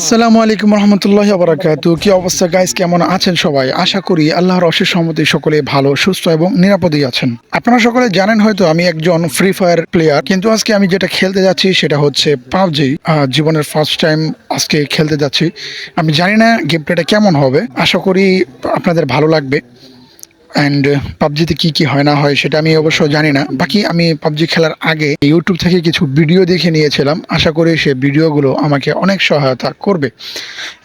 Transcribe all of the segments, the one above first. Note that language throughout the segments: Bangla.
আসসালামু আলাইকুম রহমতুল্লাহ আবরাকাত কি অবস্থা গাইস কেমন আছেন সবাই? আশা করি আল্লাহর অশেষ সম্মতি সকলে ভালো, সুস্থ এবং নিরাপদেই আছেন। আপনারা সকলে জানেন হয়তো আমি একজন ফ্রি ফায়ার প্লেয়ার কিন্তু আজকে আমি যেটা খেলতে যাচ্ছি সেটা হচ্ছে পাবজি। জীবনের ফার্স্ট টাইম আজকে খেলতে যাচ্ছি। আমি জানি না গেমটা কেমন হবে। আশা করি আপনাদের ভালো লাগবে। অ্যান্ড পাবজিতে কি কি হয় না হয় সেটা আমি অবশ্য জানি না। বাকি আমি পাবজি খেলার আগে ইউটিউব থেকে কিছু ভিডিও দেখে নিয়েছিলাম। আশা করি সে ভিডিওগুলো আমাকে অনেক সহায়তা করবে।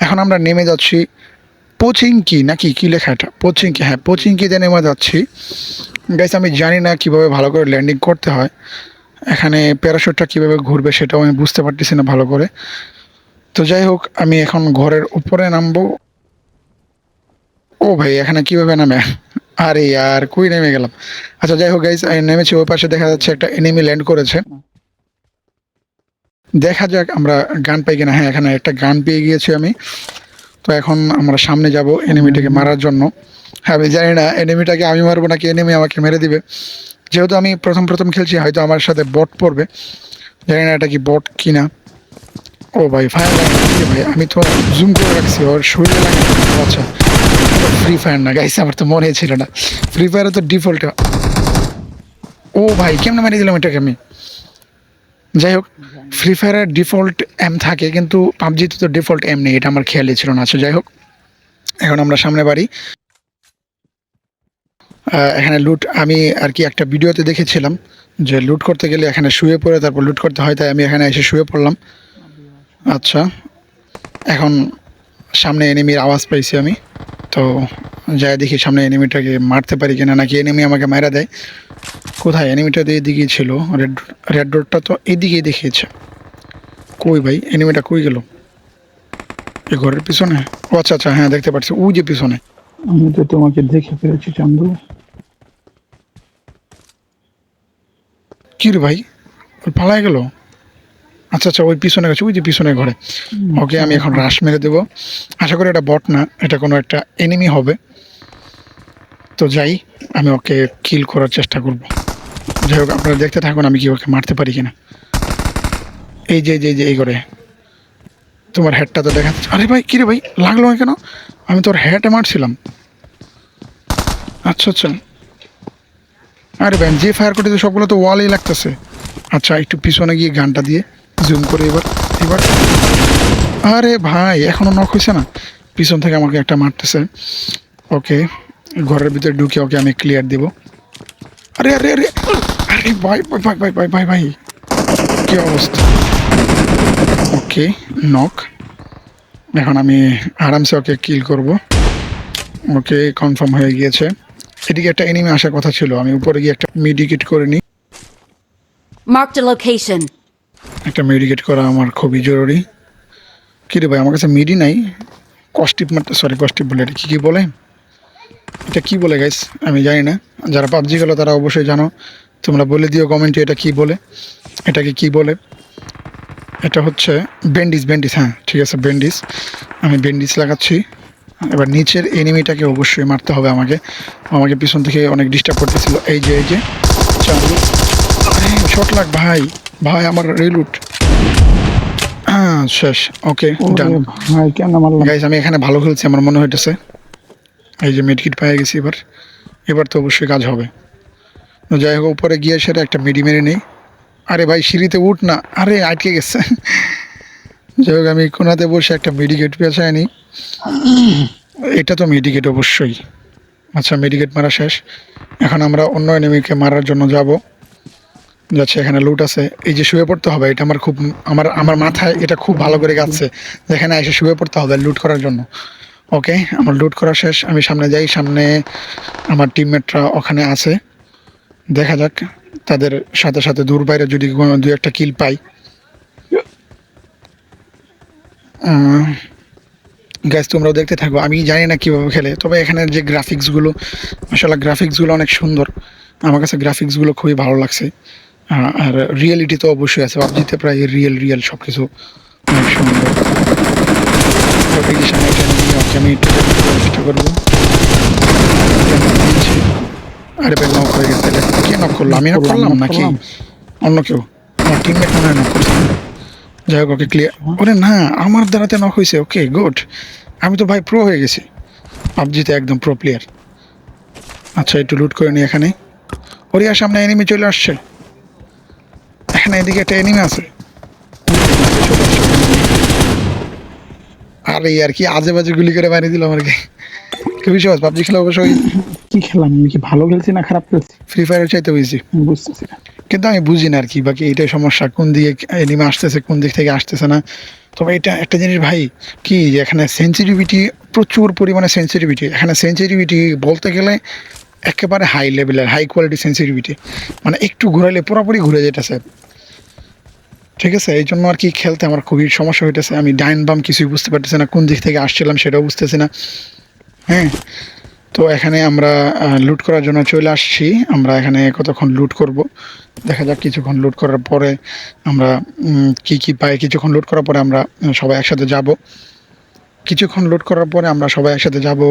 এখন আমরা নেমে যাচ্ছি পোচিংকি নাকি কি লেখা এটা? পোচিংকি হ্যাঁ পোচিংকিতে নেমে যাচ্ছি। গাইস আমি জানি না কীভাবে ভালো করে ল্যান্ডিং করতে হয়। এখানে প্যারাশুটটা কীভাবে ঘুরবে সেটাও আমি বুঝতে পারতেছি না ভালো করে। তো যাই হোক, আমি এখন ঘরের উপরে নামবো। ও ভাই, এখানে কীভাবে নামে? আরে আর কই নেমে গেলাম? আচ্ছা যাই হোক গাইজ নেমেছি, ওই পাশে দেখা যাচ্ছে একটা এনিমি ল্যান্ড করেছে। দেখা যাক আমরা গান পাই কিনা। হ্যাঁ এখানে একটা গান পেয়ে গিয়েছি আমি। তো এখন আমরা সামনে যাব এনিমিটাকে মারার জন্য। হ্যাঁ আমি জানি না এনিমিটাকে আমি মারবো নাকি এনিমি আমাকে মেরে দিবে। যেহেতু আমি প্রথম প্রথম খেলছি, হয়তো আমার সাথে বট পড়বে। জানি না এটা কি বট কিনা। ও ভাই ফায়ার ভাই? আমি তো জুম করে রাখছি, ওর শরীরে লাগে আচ্ছা। ফ্রি ফায়ার না গাইছে আমার তো মনে ছিল না। ফ্রি ফায়ারে তো ডিফল্ট ও ভাই, কেমনে মারিয়ে দিলাম এটাকে আমি? যাই হোক ফ্রি ফায়ারের ডিফল্ট এম থাকে, কিন্তু পাবজিতে তো ডিফল্ট এম নেই, এটা আমার খেয়ালই ছিল না। আচ্ছা যাই হোক, এখন আমরা সামনে বাড়ি। এখানে লুট আমি আর কি একটা ভিডিওতে দেখেছিলাম যে লুট করতে গেলে এখানে শুয়ে পড়ে, তারপর লুট করতে হয়, তাই আমি এখানে এসে শুয়ে পড়লাম। আচ্ছা এখন সামনে এনিমির আওয়াজ পাইছি আমি। তো যাই দেখি সামনে এনিমিটাকে মারতে পারি কিনা, নাকি এনিমি আমাকে মারা দেয়। কোথায়? এনিমিটা তো এদিকেই ছিল। রেড রেড ডটটা তো এদিকেই দেখিয়েছে। কই ভাই? এনিমিটা কই গেল? এই ঘরের পিছনে? ও আচ্ছা আচ্ছা হ্যাঁ দেখতে পাচ্ছি ওই যে পিছনে। আমি তো তোমাকে দেখে ফেলেছি, চান্দু। রে ভাই? পালায় গেল? আচ্ছা আচ্ছা ওই পিছনে গেছে ওই যে পিছনে ঘরে। ওকে আমি এখন রাশ মেরে দেবো। আশা করি এটা বট না এটা কোনো একটা এনিমি হবে। তো যাই আমি ওকে কিল করার চেষ্টা করব। যাই হোক আপনারা দেখতে থাকুন আমি কি ওকে মারতে পারি কিনা। এই যে এই যে এই যে এই করে তোমার হেডটা তো দেখা আরে ভাই কিরে ভাই লাগল না কেন? আমি তোর হেডে মারছিলাম। আচ্ছা আচ্ছা। আরে ব্যান যে ফায়ার করতেছে সবগুলো তো ওয়ালেই লাগতেছে। আচ্ছা একটু পিছনে গিয়ে গানটা দিয়ে। জুম করে এবার এবার। আরে ভাই, এখনও নক হয়েছে না? পিছন থেকে আমাকে একটা মারতেছে। ওকে, ঘরের ভিতরে ঢুকে ওকে আমি ক্লিয়ার দিব। আরে আরে আরে আরে, ভাই ভাই ভাই ভাই ভাই ভাই ভাই। কি অবস্থা? ওকে নক এখন আমি আরামসে ওকে কিল করব। ওকে কনফার্ম হয়ে গিয়েছে। এদিকে একটা এনিমি আসার কথা ছিল। আমি উপরে গিয়ে একটা মেডিকেট করে নিই। Marked a location. একটা মেডিকেট করা আমার খুবই জরুরি। রে ভাই, আমার কাছে মিডি নাই। কস্টিপ মারতে সরি কস্টিপ বলে, এটা কী কী বলে? এটা কী বলে গাইস আমি জানি না। যারা পাবজি গেলো তারা অবশ্যই জানো। তোমরা বলে দিও কমেন্টে এটা কী বলে। এটাকে কী বলে? এটা হচ্ছে ব্যান্ডিস ব্যান্ডিস হ্যাঁ ঠিক আছে ব্যান্ডিস আমি ব্যান্ডিস লাগাচ্ছি। এবার নিচের এনিমিটাকে অবশ্যই মারতে হবে আমাকে। আমাকে পিছন থেকে অনেক ডিস্টার্ব করতেছিল। এই যে এই যে, চালু। শট লাগ ভাই। ভাই আমার রিলুট হ্যাঁ শেষ। ওকে ডান ভাই কেন মারলাম? গাইজ আমি এখানে ভালো খেলছি আমার মনে হইতেছে। এই যে মেডকিট পেয়ে গেছি এবার। এবার তো অবশ্যই কাজ হবে। যাই হোক উপরে গিয়ে সেটা একটা মেডি মেরে নেই। আরে ভাই সিঁড়িতে উঠ না। আরে আটকে গেছে। যাই হোক আমি কোনাতে বসে একটা মেডিকেট পেঁচায় নিই। এটা তো মেডিকেট অবশ্যই। আচ্ছা মেডিকেট মারা শেষ। এখন আমরা অন্য এনিমিকে মারার জন্য যাব। যাচ্ছে, এখানে লুট আছে। এই যে শুয়ে পড়তে হবে, এটা আমার খুব, আমার আমার মাথায় এটা খুব ভালো করে যাচ্ছে যেখানে এসে শুয়ে পড়তে হবে লুট করার জন্য। ওকে আমার লুট করা শেষ, আমি সামনে যাই, সামনে আমার টিমমেটরা ওখানে আছে। দেখা যাক, তাদের সাথে সাথে দূর বাইরে যদি দু একটা কিল পাই। গ্যাস তোমরাও দেখতে থাকব আমি জানি না কীভাবে খেলে, তবে এখানের যে গ্রাফিক্সগুলো আসলে গ্রাফিক্সগুলো অনেক সুন্দর। আমার কাছে গ্রাফিক্সগুলো খুবই ভালো লাগছে। আর রিয়েলিটি তো অবশ্যই আছে। পাবজিতে প্রায় রিয়েল রিয়েল সব কিছু অনেক সুন্দর। আমি চেষ্টা করব। আরে ভাই নক হয়ে গেছে। কে নক করল? আমি নক করলাম নাকি? অন্য কেউ? আমার টিমমেট মনে হয় নক করছে। যাই হোক ওকে ক্লিয়ার ওরে না আমার দ্বারাতে নক হয়েছে। ওকে গুড আমি তো ভাই প্রো হয়ে গেছি। পাবজিতে একদম প্রো প্লেয়ার আচ্ছা একটু লুট করে নি এখানে। ওরে আর সামনে এনিমি চলে আসছে। এখানে এদিকে একটা এনিমি আছে। আরে আর কি আজে বাজে গুলি করে মারি দিল আমাকে। খুবই সহজ পাবজি খেলা অবশ্যই। কি খেলাম? আমি কি ভালো খেলছি না খারাপ খেলছি? ফ্রি ফায়ার চাইতে আমি বুঝতেছি কিন্তু আমি বুঝি না আর কি বাকি এটাই সমস্যা কোন দিকে এনিমে আসতেছে কোন দিক থেকে আসতেছে না। তবে এটা একটা জিনিস ভাই কি এখানে সেন্সিটিভিটি প্রচুর পরিমাণে সেন্সিটিভিটি এখানে সেন্সিটিভিটি বলতে গেলে একেবারে হাই লেভেলের হাই কোয়ালিটি সেন্সিটিভিটি মানে একটু ঘুরাইলে পুরোপুরি ঘুরে যেতেছে। ঠিক আছে, এই জন্য আর কি খেলতে আমার খুবই সমস্যা হইতেছে। আমি ডাইন বাম কিছুই বুঝতে পারতেছি না, কোন দিক থেকে আসছিলাম সেটাও বুঝতেছি না। হ্যাঁ তো এখানে আমরা লুট করার জন্য চলে আসছি। আমরা এখানে কতক্ষণ লুট করব? দেখা যাক কিছুক্ষণ লুট করার পরে আমরা কি কি পাই। কিছুক্ষণ লুট করার পরে আমরা সবাই একসাথে যাব। কিছুক্ষণ লুট করার পরে আমরা সবাই একসাথে যাব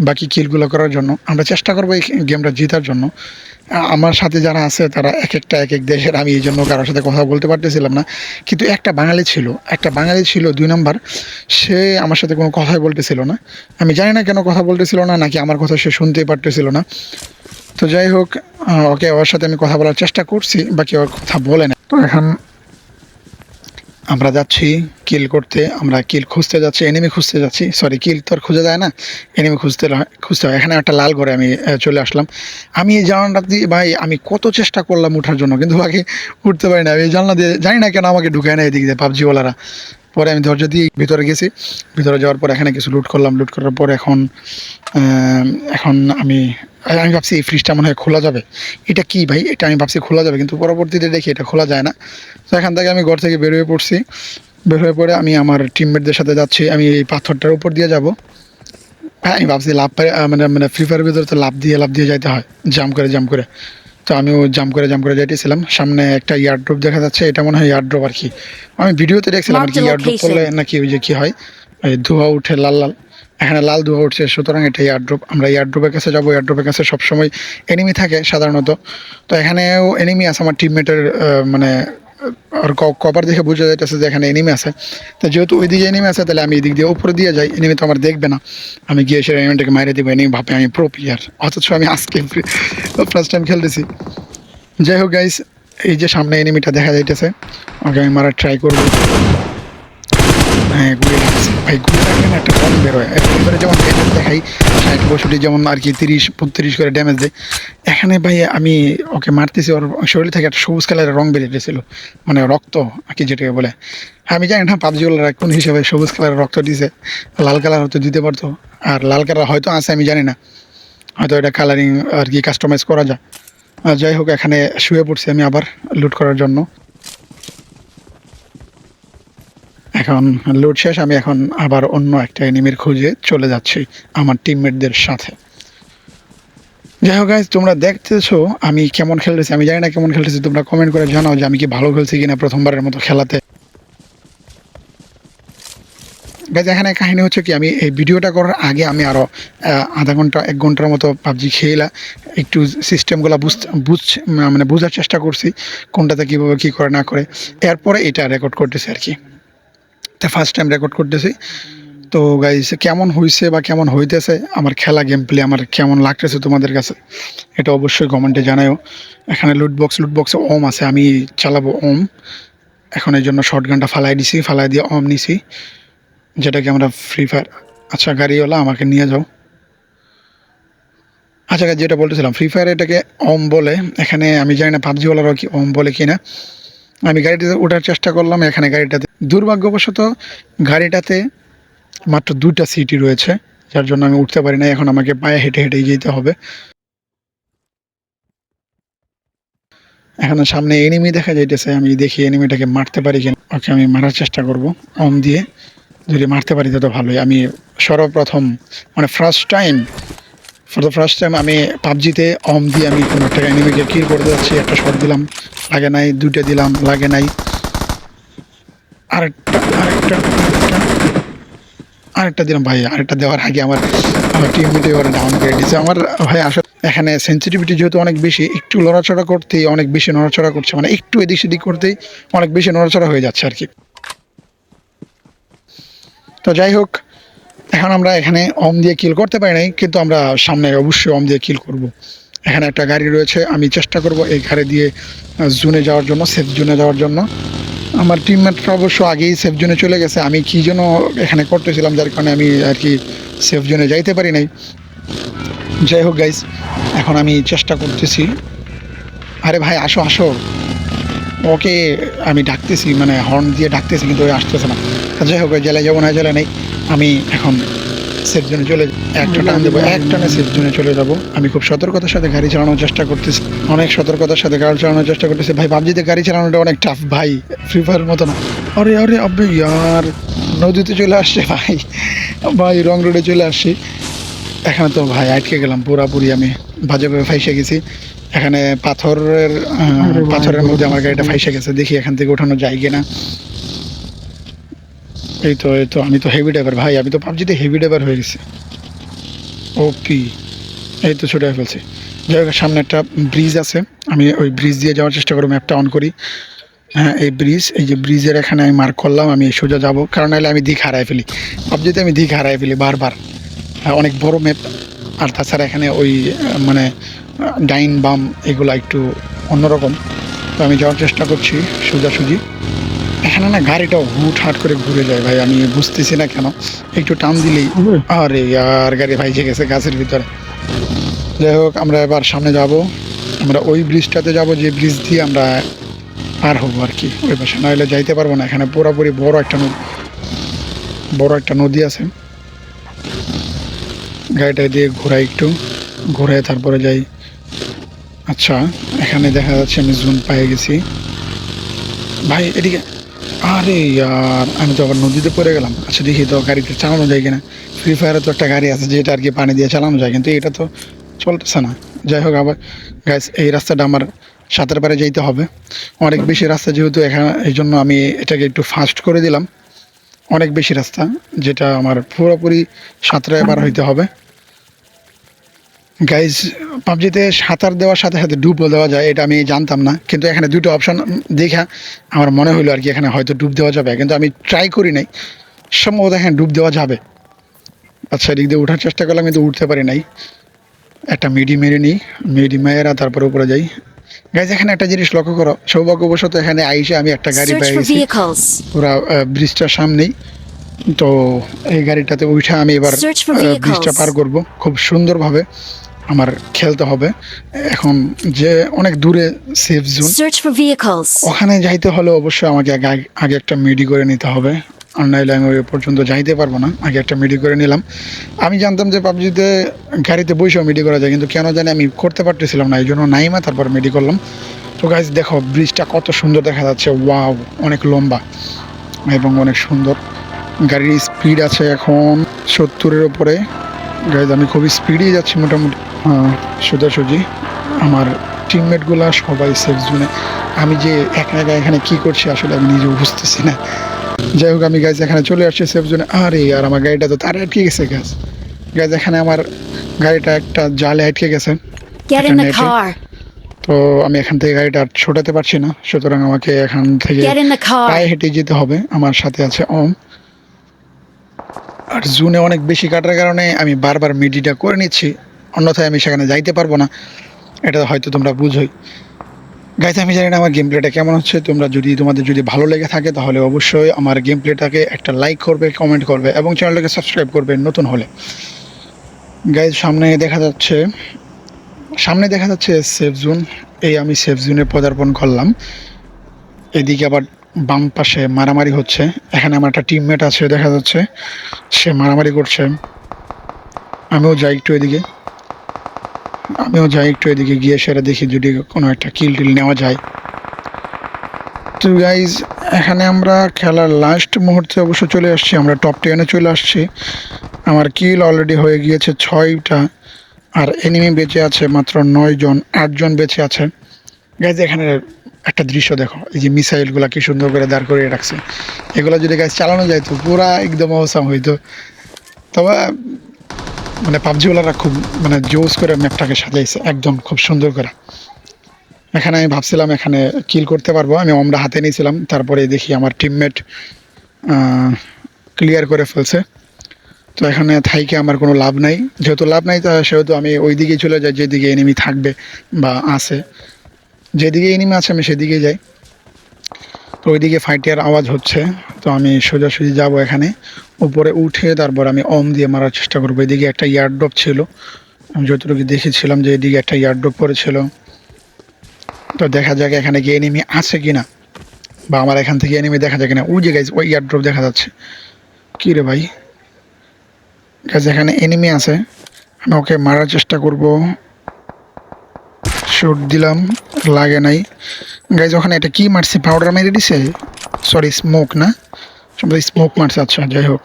বাকি কিলগুলো করার জন্য। আমরা চেষ্টা করব এই গেমটা জেতার জন্য। আমার সাথে যারা আছে, তারা এক একটা, এক এক দেশের। আমি এই জন্য কারোর সাথে কথা বলতে পারতেছিলাম না। কিন্তু একটা বাঙালি ছিল, একটা বাঙালি ছিল দুই নাম্বার। সে আমার সাথে কোনো কথাই বলতেছিল না। আমি জানি না কেন কথা বলতেছিল না, নাকি আমার কথা সে শুনতেই পারতেছিল না। তো যাই হোক ওকে ওর সাথে আমি কথা বলার চেষ্টা করছি, বাকি ওর কথা বলে না। তো এখন আমরা যাচ্ছি কিল করতে, আমরা কিল খুঁজতে যাচ্ছি এনিমি খুঁজতে যাচ্ছি। সরি কিল তো আর খুঁজে যায় না এনিমি খুঁজতে খুঁজতে হয়। এখানে একটা লাল ঘরে আমি চলে আসলাম। আমি এই জানলাটা দিয়ে, ভাই, আমি কত চেষ্টা করলাম উঠার জন্য, কিন্তু বাকি উঠতে পারি না আমি জানলা দিয়ে জানি না কেন আমাকে ঢুকায় না এদিক দিয়ে পাবজিওয়ালারা পরে আমি ধৈর্য দিয়ে ভিতরে গেছি। ভিতরে যাওয়ার পর এখানে কিছু লুট করলাম। লুট করার পর এখন এখন আমি আমি ভাবছি এই ফ্রিজটা মনে হয় খোলা যাবে। এটা কি ভাই? এটা আমি ভাবছি খোলা যাবে, কিন্তু পরবর্তীতে দেখি এটা খোলা যায় না। তো এখান থেকে আমি ঘর থেকে বের হয়ে পড়ছি। বের হয়ে পড়ে আমি আমার টিমমেটদের সাথে যাচ্ছি। আমি এই পাথরটার উপর দিয়ে যাব। হ্যাঁ আমি ভাবছি লাভ মানে মানে ফ্রি ফায়ারের ভিতরে তো লাভ দিয়ে লাভ দিয়ে যাইতে হয়। জাম করে জাম করে। তো আমিও জাম করে জাম করে যাইতেছিলাম। সামনে একটা ইয়ারড্রপ দেখা যাচ্ছে এটা মনে হয় ইয়ারড্রপ আর কি। আমি ভিডিওতে দেখছিলাম আর কি ইয়ার ইয়ারড্রপ করলে নাকি ওই যে কি হয় ধোঁয়া উঠে লাল লাল এখানে লাল ধোয়া উঠছে সুতরাং এটা ইয়ারড্রপ আমরা ইয়ারড্রপের কাছে যাব ইয়ারড্রপের কাছে সবসময় এনিমি থাকে সাধারণত। তো এখানেও এনিমি আছে আমার টিমমেটের মানে আর কভার দেখে বোঝা যাইতেছে যে এখানে এনিমি আছে। তো যেহেতু ওই দিকে এনিমি আছে, তাহলে আমি এই দিক দিয়ে উপরে দিয়ে যাই। এনিমি তো আমার দেখবে না। আমি গিয়ে সে এনিমিটাকে মাইরে দিব। এনিমি ভাবে আমি প্রো প্লেয়ার অথচ আমি আজকে ফার্স্ট টাইম খেলতেছি। যাই হোক গাইস এই যে সামনে এনিমিটা দেখা যাইতেছে, ওকে আমি মারার ট্রাই করব। হ্যাঁ ভাই গুলি লাগলে না, একটা কম বেরোয় এরপরে যেমন ড্যামেজ দেখাই, ষাট, পঁয়ষট্টি যেমন আর কি, তিরিশ বত্রিশ করে ড্যামেজ দেয়। এখানে ভাই, আমি ওকে মারতেছি, ওর শরীর থেকে একটা সবুজ কালারের রং বেরিয়েছিল মানে রক্ত আর কি যেটাকে বলে। আমি জানি না পাবজিওয়ালারা কোন হিসাবে সবুজ কালারের রক্ত দিছে, লাল কালার হয়তো দিতে পারতো, আর লাল কালার হয়তো আছে, আমি জানি না। হয়তো এটা কালারিং আর কি কাস্টমাইজ করা যায়। যাই হোক, এখানে শুয়ে পড়ছি আমি আবার লুট করার জন্য। এখন লোড শেষ, আমি এখন আবার অন্য একটা এনিমির খুঁজে চলে যাচ্ছি আমার টিমমেটদের সাথে। যাই হোক গাইজ তোমরা দেখতেছো আমি কেমন খেলতেছি, আমি জানি না কেমন খেলতেছি, তোমরা কমেন্ট করে জানাও যে আমি কি ভালো খেলছি কিনা প্রথমবারের মতো খেলাতে। গাইজ এখানে কাহিনী হচ্ছে কি, আমি এই ভিডিওটা করার আগে আমি আরও আধা ঘণ্টা, এক ঘণ্টার মতো পাবজি খেলা একটু সিস্টেমগুলো বুঝ মানে বোঝার চেষ্টা করছি, কোনটাতে কীভাবে কী করে না করে। এরপরে এটা রেকর্ড করতেছি আর কি। ফার্স্ট টাইম রেকর্ড করতেছি। তো গাইস কেমন হয়েছে বা কেমন হইতেছে, আমার খেলা গেম প্লে আমার কেমন লাগতেছে তোমাদের কাছে, এটা অবশ্যই কমেন্টে জানাও এখানে লুট বক্স লুট বক্সে ওম আছে, আমি চালাবো ওম। এখন এই জন্য শর্ট গানটা ফালাই দিছি, ফালাই দিয়ে ওম নিছি, যেটাকে আমরা ফ্রি ফায়ার আচ্ছা গাড়িওয়ালা, আমাকে নিয়ে যাও। আচ্ছা যেটা বলতেছিলাম ফ্রি ফায়ার এটাকে ওম বলে, এখানে আমি জানি না, পাবজিওয়ালারাও কি ওম বলে কিনা। আমি গাড়িটাতে ওঠার চেষ্টা করলাম, এখানে গাড়িটাতে। দুর্ভাগ্যবশত গাড়িটাতে মাত্র দুটা সিটি রয়েছে, যার জন্য আমি উঠতে পারি না এখন আমাকে পায়ে হেঁটে হেঁটেই যেতে হবে। এখানে সামনে এনিমি দেখা যাইতেছে, আমি দেখি এনিমিটাকে মারতে পারি কিনা। ওকে, আমি মারার চেষ্টা করব অম দিয়ে। যদি মারতে পারি তো ভালোই। আমি সর্বপ্রথম মানে first time for the first time আমি পাবজিতে অম দিয়ে আমি কোনো একটা এনিমিকে কিল করতে যাচ্ছি, একটা শট দিলাম, লাগে নাই, দুইটা দিলাম, লাগে নাই। আরেকটা আরেকটা আরেকটা আরেকটা দিলাম ভাই, আরেকটা দেওয়ার আগে আমার আমার টিম মিটে ওরা ডাউন করে দিয়েছে আমার ভাই আসলে এখানে সেন্সিটিভিটি যেহেতু অনেক বেশি, একটু নড়াচড়া করতেই অনেক বেশি নড়াচড়া করছে মানে একটু এদিক সেদিক করতেই অনেক বেশি নড়াচড়া হয়ে যাচ্ছে আর কি। তো যাই হোক এখন আমরা এখানে অম দিয়ে কিল করতে পারি নাই, কিন্তু আমরা সামনে অবশ্যই অম দিয়ে কিল করব। এখানে একটা গাড়ি রয়েছে, আমি চেষ্টা করব এই ঘাড়ে দিয়ে জুনে যাওয়ার জন্য সেফ জুনে যাওয়ার জন্য। আমার টিমমেটরা অবশ্য আগেই সেফ জোনে চলে গেছে, আমি কী জন্য এখানে করতেছিলাম, যার কারণে আমি আর কি সেফ জোনে যাইতে পারি নাই। যাই হোক গাইস এখন আমি চেষ্টা করতেছি। আরে ভাই, আসো আসো। ওকে, আমি ডাকতেছি মানে হর্ন দিয়ে ডাকতেছি, কিন্তু ওই আসতেছে না। যাই হোক জেলায় যাব না জেলায় নেই। আমি এখন সেফ জোনে চলে একটা টান দেবো এক টানে সেফ জোনে চলে যাব। আমি খুব সতর্কতার সাথে গাড়ি চালানোর চেষ্টা করতেছি। অনেক সতর্কতার সাথে গাড়ি চালানোর চেষ্টা করতেছি। ভাই পাবজিতে গাড়ি চালানোটা অনেক টাফ ভাই। ফ্রি ফায়ার মতো না। আরে আরে আবে ইয়ার। নদীতে চলে আসছে ভাই। ভাই রং রোডে চলে আসছি। এখানে তো ভাই আটকে গেলাম পুরাপুরি আমি। বাজেভাবে ফাইসে গেছি। এখানে পাথরের পাথরের মধ্যে আমার গাড়িটা ফাইসে গেছে। দেখি এখান থেকে ওঠানো যায় কিনা। এই তো এই তো আমি তো হেভি ড্রাইভার ভাই আমি তো পাবজিতে হেভি ড্রাইভার হয়ে গেছি। ওপি এই তো ছোটো ফেলছি। যাই হোক সামনে একটা ব্রিজ আছে আমি ওই ব্রিজ দিয়ে যাওয়ার চেষ্টা করব ম্যাপটা অন করি। হ্যাঁ এই ব্রিজ এই যে ব্রিজের এখানে আমি মার্ক করলাম আমি সোজা যাব কারণ নাহলে আমি দিক হারাই ফেলি। পাবজিতে আমি দিক হারাই ফেলি বারবার। হ্যাঁ, অনেক বড় ম্যাপ আর তাছাড়া এখানে ওই মানে ডাইন বাম এগুলো একটু অন্যরকম। তো আমি যাওয়ার চেষ্টা করছি সোজাসুজি। এখানে না গাড়িটা হুট হাট করে ঘুরে যায় ভাই, আমি বুঝতেছি না কেন। একটু টান দিলেই? আরে আর গাড়ি ভাইজে গেছে গাছের ভিতরে। যাই হোক, আমরা এবার সামনে যাব। আমরা ওই ব্রিজটাতে যাব, যে ব্রিজ দিয়ে আমরা পার হব আর কি। ওই পাশে। নাহলে যাইতে পারব না, এখানে পুরোপুরি বড় একটা নদী, বড় একটা নদী আছে। গাড়িটা দিয়ে ঘোরাই একটু। ঘুরে তারপরে যাই। আচ্ছা এখানে দেখা যাচ্ছে আমি জুন পেয়ে গেছি। ভাই, এদিকে। আরে ইয়ার, আমি তো আবার নদীতে পড়ে গেলাম। আচ্ছা দেখি তো গাড়িতে চালানো যায় কিনা। ফ্রি ফায়ারে তো একটা গাড়ি আছে, যেটা আর কি পানি দিয়ে চালানো যায়, কিন্তু এটা তো চলতেছে না। যাই হোক, আবার গ্যাস এই রাস্তাটা আমার সাঁতার পারে যেতে হবে। অনেক বেশি রাস্তা যেহেতু এখানে এই জন্য আমি এটাকে একটু ফাস্ট করে দিলাম। অনেক বেশি রাস্তা, যেটা আমার পুরোপুরি সাঁতরায় পার হইতে হবে। গাইজ পাবজিতে সাঁতার দেওয়ার সাথে সাথে ডুবও দেওয়া যায় এটা আমি জানতাম না। কিন্তু এখানে দুটো অপশন দেখা আমার মনে হলো আর কি এখানে হয়তো ডুব দেওয়া যাবে। কিন্তু আমি ট্রাই করি নাই সম্ভবত এখানে ডুব দেওয়া যাবে। আচ্ছা এদিক দিয়ে ওঠার চেষ্টা করলাম কিন্তু উঠতে পারি নাই। একটা মিডি মেরে নিই মিডি মেয়েরা তারপরে উপরে যাই। গাইজ এখানে একটা জিনিস লক্ষ্য করো সৌভাগ্যবশত এখানে আইসে আমি একটা গাড়ি vehicles. পুরা ব্রিজটার সামনেই। তো এই গাড়িটাতে উঠে আমি এবার ব্রিজটা পার করব খুব সুন্দরভাবে। আমার খেলতে হবে। এখন যে অনেক দূরে সেফ জোন. ওখানে যাইতে হলে অবশ্যই আমাকে আগে আগে একটা মিডি করে নিতে হবে। আর নাইলে আমি ওই পর্যন্ত যাইতে পারব না। আগে একটা মিডি করে নিলাম। আমি জানতাম যে পাবজিতে গাড়িতে বসেও মিডি করা যায় কিন্তু কেন জানি আমি করতে পারতেছিলাম না এই জন্য নাইমা তারপর মিডি করলাম। তো গাইজ দেখো ব্রিজটা কত সুন্দর দেখা যাচ্ছে। ওয়াও অনেক লম্বা এবং অনেক সুন্দর। গাড়ির স্পিড আছে এখন সত্তরের ওপরে গাইজ আমি খুবই স্পিডেই যাচ্ছি মোটামুটি। সোজাসুজি। আমার টিমমেটগুলা সবাই সেফ জোনে আমি যে একা একা এখানে কি করছি আসলে আমি নিজেও বুঝতেছি না। যাই হোক আমি গাইজ এখানে চলে আসছি সেফ জোনে আরে আর আমার গাড়িটা তো তার আটকে গেছে গাছ গাইজ এখানে আমার গাড়িটা একটা জালে আটকে গেছে. তো আমি এখান থেকে গাড়িটা আর ছোটাতে পারছি না। সুতরাং আমাকে এখান থেকে পায়ে হেঁটে যেতে হবে। আমার সাথে আছে ওম আর জুনে অনেক বেশি কাটার কারণে আমি বারবার মিডিটা করে নিচ্ছি, অন্যথায় আমি সেখানে যাইতে পারব না। এটা হয়তো তোমরা বুঝোই। গাইতে আমি জানি না আমার গেম প্লেটা কেমন হচ্ছে। তোমরা যদি, তোমাদের যদি ভালো লেগে থাকে, তাহলে অবশ্যই আমার গেম প্লেটাকে একটা লাইক করবে কমেন্ট করবে এবং চ্যানেলটাকে সাবস্ক্রাইব করবে নতুন হলে। গাইজ সামনে দেখা যাচ্ছে, সামনে দেখা যাচ্ছে সেফ জোন এই আমি সেফ জোনে পদার্পণ করলাম। এদিকে আবার বাম পাশে মারামারি হচ্ছে। এখানে আমার একটা টিমমেট আছে, দেখা যাচ্ছে। সে মারামারি করছে। আমিও যাই একটু এদিকে। আমিও যাই একটু এদিকে গিয়ে সেটা দেখি যদি কোনো একটা কিল টিল নেওয়া যায়। তো গাইজ এখানে আমরা খেলার লাস্ট মুহূর্তে অবশ্য চলে আসছি। আমরা টপ টেনে চলে আসছি। আমার কিল অলরেডি হয়ে গিয়েছে ছয়টা। আর এনিমি বেঁচে আছে মাত্র নয় জন আটজন বেঁচে আছে। গাইজ এখানে একটা দৃশ্য দেখো, এই যে মিসাইলগুলো কি সুন্দর করে দাঁড় করিয়ে রাখছে। এগুলো যদি গাছ চালানো যায় তো পুরা একদম অবসাম হইতো। তবে মানে পাবজিওয়ালারা খুব মানে জোস করে ম্যাপটাকে সাজাইছে, একদম খুব সুন্দর করে। এখানে আমি ভাবছিলাম এখানে কিল করতে পারব, আমি অমরা হাতে নিয়েছিলাম, তারপরে দেখি আমার টিমমেট ক্লিয়ার করে ফেলছে। তো এখানে থাইকে আমার কোনো লাভ নাই, যেহেতু লাভ নাই, তা সেহেতু আমি ওই দিকেই চলে যাই, যেদিকে এনিমি থাকবে বা আছে। যেদিকে এনিমি আছে, আমি সেদিকে যাই। তো ওইদিকে ফাইটের আওয়াজ হচ্ছে। তো আমি সোজাসুজি যাব এখানে। উপরে উঠে তারপর আমি অম দিয়ে মারার চেষ্টা করব। এদিকে একটা ইয়ারড্রপ ছিল। আমি যতটুকু দেখেছিলাম যে এদিকে একটা ইয়ারড্রপ পড়েছিল তো দেখা যাক এখানে কি এনিমি আছে কিনা। বা আমার এখান থেকে এনিমি দেখা যায় কিনা। ওই যে গাইজ ওই ইয়ারড্রপ দেখা যাচ্ছে। কী রে ভাই? গাইজ এখানে এনিমি আছে। আমি ওকে মারার চেষ্টা করব। শুট দিলাম, লাগে নাই। গাইজ ওখানে এটা কি মারছে? পাউডার মেরে দিছে? সরি স্মোক না? সম্ভবত স্মোক মারছে আচ্ছা যাই হোক।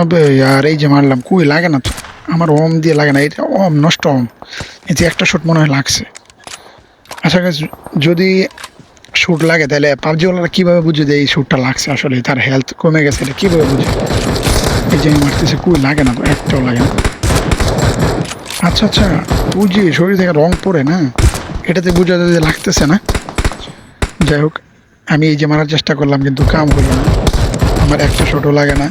আবে আর এই যে মারলাম, কই লাগে না তো? আমার ওম দিয়ে লাগে না, এটা ওম, নষ্ট ওম। এই যে একটা শুট মনে হয় লাগছে। আচ্ছা গাইজ যদি শ্যুট লাগে, তাহলে পাবজিওয়ালারা কীভাবে বুঝে যে এই শ্যুটটা লাগছে আসলে? তার হেলথ কমে গেছে, এটা কীভাবে বুঝে? এই যে আমি মারতেছে, কুই লাগে না তো? একটাও লাগে না। আচ্ছা আচ্ছা বুঝি শরীর থেকে রং পড়ে না? এটাতে বোঝা যে লাগতেছে না। যাই হোক, আমি এই যে মারার চেষ্টা করলাম, কিন্তু কাম হলো না। আমার একটা শটও লাগে না।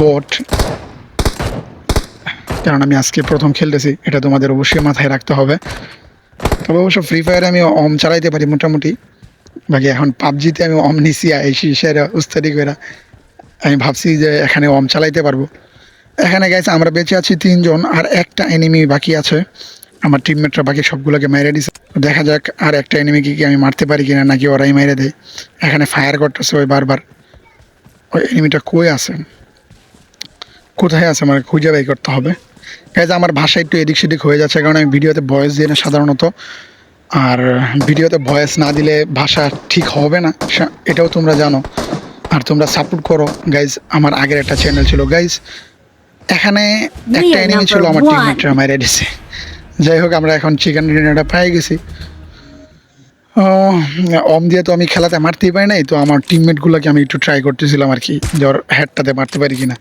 বট কারণ আমি আজকে প্রথম খেলতেছি, এটা তোমাদের অবশ্যই মাথায় রাখতে হবে। তবে অবশ্য ফ্রি ফায়ারে আমি অম চালাইতে পারি মোটামুটি। বাকি এখন পাবজিতে আমি অম নিছি, আইসি, সেরা, উস্তাদি করে আমি ভাবছি যে এখানে অম চালাইতে পারব। এখানে গেছে আমরা বেঁচে আছি তিনজন আর একটা এনিমি বাকি আছে। আমার টিমমেটরা বাকি সবগুলোকে মেরে দিছে। দেখা যাক আর একটা এনিমিকে কি আমি মারতে পারি কিনা, নাকি ওরাই মেরে দেয়। এখানে ফায়ার করতেছে ওই বারবার। ওই এনিমিটা কই আছে? কোথায় আছে? আমার খুঁজে বাই করতে হবে। গাইজ আমার ভাষা একটু এদিক সেদিক হয়ে যাচ্ছে, কারণ আমি ভিডিওতে ভয়েস দিই না সাধারণত। আর ভিডিওতে ভয়েস না দিলে ভাষা ঠিক হবে না। এটাও তোমরা জানো। আর তোমরা সাপোর্ট করো। গাইজ আমার আগের একটা চ্যানেল ছিল। গাইজ এখানে একটা এনিমি ছিল আমার. টিমমেটরা মাইরে দিছে। যাই হোক আমরা এখন চিকেন ডিনারটা পেয়ে গেছি। অম দিয়ে তো আমি খেলাতে মারতেই পারি নাই তো আমার টিমমেটগুলোকে আমি একটু ট্রাই করতেছিলাম আর কি ওর হেডটাতে মারতে পারি কিনা।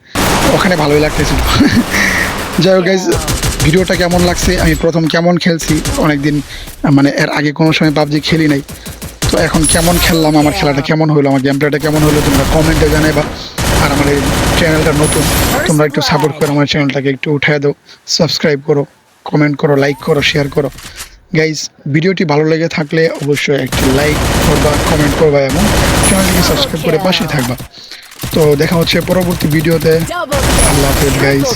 ওখানে ভালোই লাগতেছিল। যাই হোক গাইজ ভিডিওটা কেমন লাগছে? আমি প্রথম কেমন খেলছি? অনেকদিন মানে এর আগে কোনো সময় পাবজি খেলি নাই। তো এখন কেমন খেললাম? আমার খেলাটা কেমন হলো? আমার গেম প্লেটা কেমন হলো? তোমরা কমেন্টে জানাইবা। আর আমার এই চ্যানেলটা নতুন তোমরা একটু সাপোর্ট করো আমার চ্যানেলটাকে একটু উঠায় দাও সাবস্ক্রাইব করো কমেন্ট করো লাইক করো শেয়ার করো। গাইজ ভিডিওটি ভালো লেগে থাকলে অবশ্যই একটু লাইক করবা কমেন্ট করবা এবং চ্যানেলটিকে সাবস্ক্রাইব করে পাশে থাকবা। তো দেখা হচ্ছে পরবর্তী ভিডিওতে। আল্লাহ হাফেজ গাইজ.